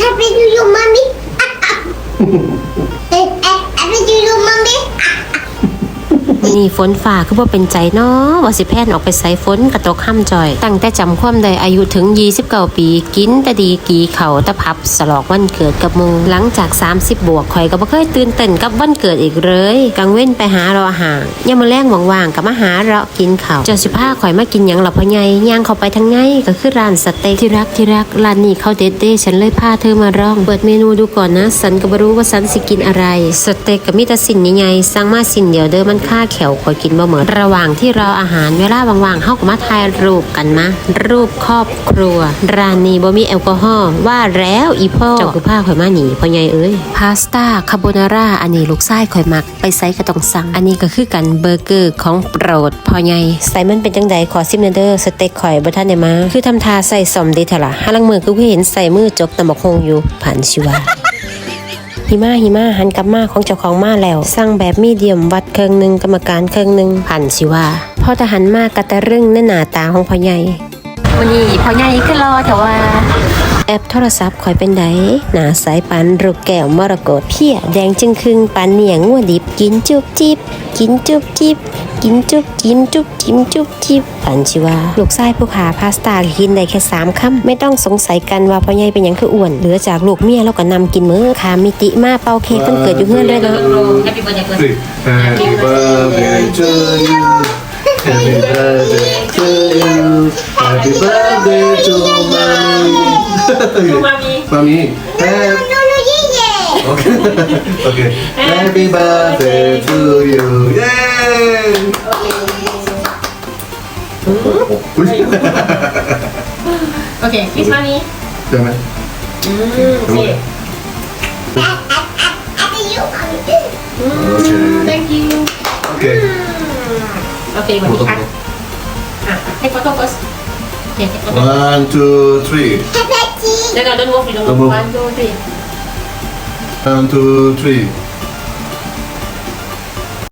Happy New Year, mommy? นี่ฝนฝ่าคือว่าเป็นใจเนาะว่าสิแพนออกไปใส่ฝนกระตกห้ำจอย ตั้งแต่จำความใดอายุถึง 29 ปี กินแต่ดีกีเขาตะพับสลอกวันเกิดกับหมูหลังจาก 30 บวกข่อยก็บ่เคยตื่นเต้นกับวันเกิดอีกเลยกังเว้นไปหาเราอาหารยามมาแรงว่างๆกับมาหาเรากินเขาเจ้าสิพาข่อยมากินยังหลับพ่อใหญ่ย่างเข้าไปทางไงก็คือร้านสเต็กที่รักที่รักร้านนี้เขาเด็ดเด้ฉันเลยพาเธอมาลอง เปิดเมนูดูก่อนนะสันก็บ่รู้ว่าสันสิกินอะไร สเต็กกับมีแต่สินใหญ่ๆสั่งมาสินเดียวเด้อมันค่าแขวข่อยกินบ่เหมือนระหว่างที่รออาหารเวลาว่างๆเฮาก็มาถ่ายรูปกันมารูปครอบครัว ร้านนี้บ่มีแอลกอฮอล์ว่าแล้วอีพ่อเจ้าคือพาข่อยมาหนีพ่อใหญ่เอ้ยพาสต้าคาโบนาร่าอันนี้ลูกชายข่อยมักไปไสก็ต้องสั่ง อันนี้ก็คือกันเบอร์เกอร์ของโปรดพ่อใหญ่ใส่มันเป็นจังใดขอซิมเนเดอร์สเต็กข่อยบ่ทันได้มา คือทำทาใส่สมดีเถอะล่ะหาลังมือคือเห็นใส่มือจกตะมกคงอยู่ผ่านชิวา หิมาหิมาหันกลับมาของเจ้าของมาแล้ว สั่งแบบมีเดียมวัดเครื่องหนึ่งกรรมการเครื่องหนึ่งผ่านสิว่าพอทหารมากกะตะรึงในหน้าตาของพ่อใหญ่วันนี้พ่อใหญ่ก็รอแต่ว่าแอปโทรศัพท์คอยเป็นไดหนาสายปันรูกแก้วมรกตเพี้ยแดงจึงครึ่งปันเหนียงงัวดิบกินจุบจิบ กินจุบจิบกินจุบจิ้มจุบจิ้มจุบจิบปันชิว่าลูกชายผู้ขาพาสต้ากินได้แค่สามคำไม่ต้องสงสัยกันว่าพ่อใหญ่เป็นหยังคืออ้วนเหลือจากลูกเมียแล้วก็นำกินมื้อขามิติมาเป่าเค้กวันเกิดอยู่เพื่อนด้วยเนาะ Happy birthday to you. Happy birthday to you. Happy birthday to mommy. Mommy. Happy Okay. okay. Happy birthday to อุ๊ย Okay, kiss mommy. เจอไหม Okay. Happy you, mommy. โอเค Thank you. โอเค Okay, mommy. Ah, ah, take photo first. Okay, take photo. one two three Happy No, no, don't move. You don't Don't move. move. One, two, three. one two three